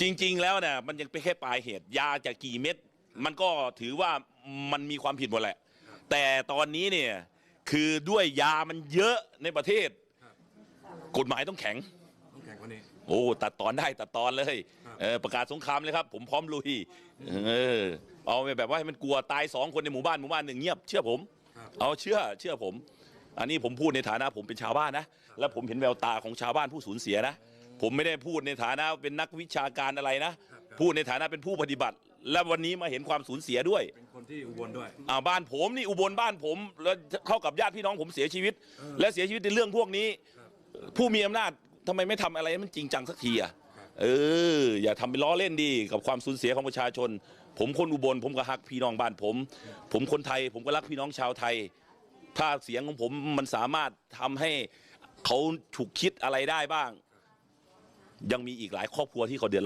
จริง ๆ แล้วเนี่ยมันยังเป็นแค่ปลายเหตุยาจะกี่เม็ดมันก็ถือว่ามันมีความผิดหมดแหละ แต่ตอนนี้เนี่ยคือด้วยยามันเยอะในประเทศ กฎหมายต้องแข็ง ต้องแข่งกว่านี้ โอ้ตัดตอนได้ตัดตอนเลยครับเออประกาศสงครามเลยครับ ผมพร้อมลุยเออเอาไปแบบว่าให้มันกลัวตายสองคนในหมู่บ้านหมู่บ้านหนึ่งเงียบเชื่อผม ครับ เอาเชื่อเชื่อผม อันนี้ผมพูดในฐานะผมเป็นชาวบ้านนะ และผมเห็นแววตาของชาวบ้านผู้สูญเสียนะ ผมไม่ได้พูดในฐานะเป็นนักวิชาการอะไรนะ พูดในฐานะเป็นผู้ปฏิบัติ และวันนี้มาเห็นความสูญเสียด้วย เป็นคนที่อุบลด้วยอ่าบ้านผมนี่อุบลบ้านผมแล้วเท่ากับญาติพี่น้องผมเสียชีวิต และเสียชีวิตในเรื่องพวกนี้ ผู้มีอำนาจทำไมไม่ทำอะไรให้มันจริงจังสักทีอะเออ อย่าทำเป็นล้อเล่นดีกับความสูญเสียของประชาชน ผมคนอุบลผมก็รักพี่น้องบ้านผม ผมคนไทย ผมก็รักพี่น้องชาวไทย ถ้าเสียงของผมมันสามารถทำให้เขาถูกคิดอะไรได้บ้าง ยังมีอีกหลายครอบครัวที่เขาเดือดร้อน